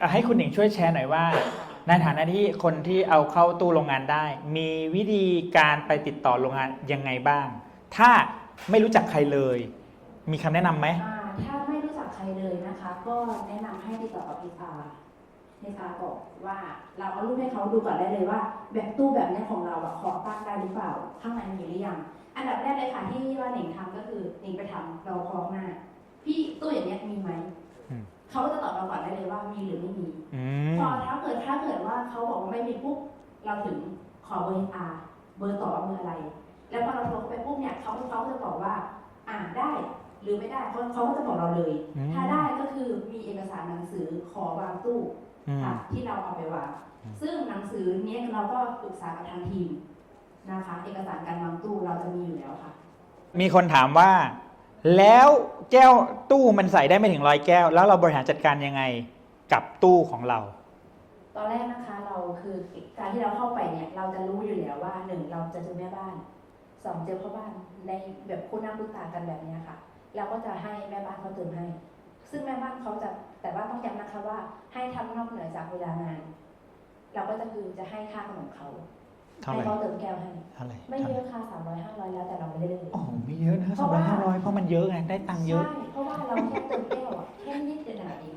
อะให้คุณหนิงช่วยแชร์หน่อยว่า ในฐานะที่คนที่เอาเข้าตู้โรงงานได้ มีวิธีการไปติดต่อโรงงานยังไงบ้าง ถ้าไม่รู้จักใครเลย มีคำแนะนำไหมอ่าถ้าไม่รู้จักใครเลยนะคะ ก็แนะนำให้ติดต่อกับ HR HR บอกว่าเราเอารูปให้เขาดูก่อนได้เลยว่า แบบตู้แบบเนี้ยของเราอะขอตั้งได้หรือเปล่า ข้างในมีหรือยัง อันดับแรกเลยค่ะที่ว่าหนิงทำก็คือหนิงไปทำเราคล้องหน้า พี่ตู้อย่างเนี้ยมีไหมอืม เขาก็จะตอบเราก่อนได้เลยว่ามีหรือไม่มีอืมพอถ้าเกิดถ้าเกิดว่าเขาบอกว่าไม่มีปุ๊บเราถึงขอเบอร์ HR เบอร์ต่อว่าเบอร์อะไร แล้วพอเราโทรเข้าไปปุ๊บเนี่ยเขาเขาจะบอกว่า อ่าได้ หรือไม่ได้เขาเขาก็จะบอกเราเลยอืมถ้าได้ก็คือมีเอกสารหนังสือขอวางตู้อืมค่ะที่เราเอาไปวางอืมซึ่งหนังสือเนี้ยเราก็ปรึกษากับทางทีมนะคะ เอกสารการวางตู้เราจะมีอยู่แล้วค่ะ มีคนถามว่า แล้วแก้วตู้มันใส่ได้ไม่ถึงร้อยแก้ว แล้วเราบริหารจัดการยังไงกับตู้ของเรา ตอนแรกนะคะเราคือการที่เราเข้าไปเนี่ยเราจะรู้อยู่แล้วว่าหนึ่งเราจะเจอแม่บ้านสองเจอพ่อบ้านในแบบคู่หน้าคู่ตากันแบบนี้ค่ะเราก็จะให้แม่บ้านเขาเติมให้ ซึ่งแม่บ้านเขาจะแต่ว่าต้องย้ำนะคะว่าให้ทำนอกเหนือจากเวลางาน เราก็จะคือจะให้ค่าขนมเขา เท่าไหให้ร่เขาเติมแก้วให้เท่าไหร่ไม่เยอะค่ะสามร้อยห้าร้อยแล้วแต่เราไม่ได้เลยโอ้โหไม่เยอะนะเพสองราะร้อยว่าห้าร้อยเพราะมันเยอะไงได้ตังค์เยอะใช่เพราะว่าเราแค่เติมแก้วอะแค่นิดเดียวหน่อยเอง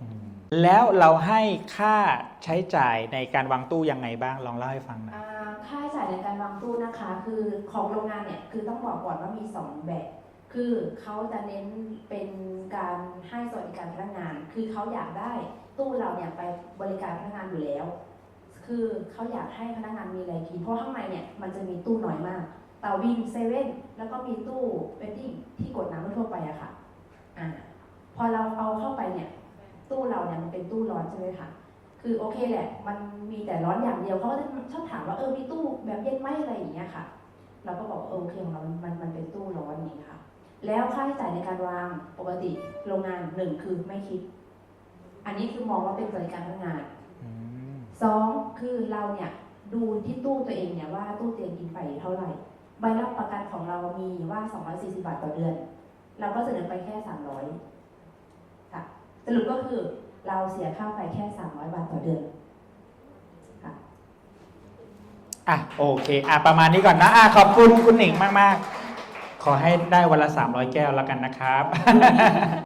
อืมแล้วเราให้ค่าใช้จ่ายในการวางตู้ยังไงบ้างลองเล่าให้ฟังหน่อยอ่าค่าใช้จ่ายในการวางตู้นะคะ คือของโรงงานเนี่ยคือต้องบอกก่อนว่ามีสองแบบ คือเขาจะเน้นเป็นการให้สวัสดิการพนักงาน คือเขาอยากได้ตู้เราเนี่ยไปบริการพนักงานอยู่แล้ว คือเขาอยากให้พนักงานมีอะไรกินเพราะข้างในเนี่ยมันจะมีตู้น้อยมากเตาวินเซเว่นแล้วก็มีตู้เวดดิ้งที่กดน้ำทั่วไปอะค่ะอ่าพอเราเอาเข้าไปเนี่ย ตู้เราเนี่ยมันเป็นตู้ร้อนใช่ไหมคะคือโอเคแหละ มันมีแต่ร้อนอย่างเดียวเขาก็จะชอบถามว่าเออมีตู้แบบเย็นไหมอะไรอย่างเงี้ยค่ะ เราก็บอกว่าเออโอเคของเรามันมันเป็นตู้ร้อนนี้ค่ะ แล้วค่าใช้จ่ายในการวางปกติโรงงานหนึ่งคือไม่คิด อันนี้คือมองว่าเป็นบริการพนักงาน คือเราเนี่ยดูที่ตู้ตัวเองเนี่ยว่าตู้เตียงกินไฟเท่าไหร่ ใบรับประกันของเรามีว่า 240 บาทต่อเดือน เราก็เสนอไปแค่ 300ค่ะสรุปก็คือเราเสียค่าไฟแค่ 300 บาทต่อเดือนค่ะอะโอเคอะประมาณนี้ก่อนนะอะขอบคุณคุณหนิงมาก ๆ ขอให้ได้วันละ 300 แก้วแล้วกันนะครับ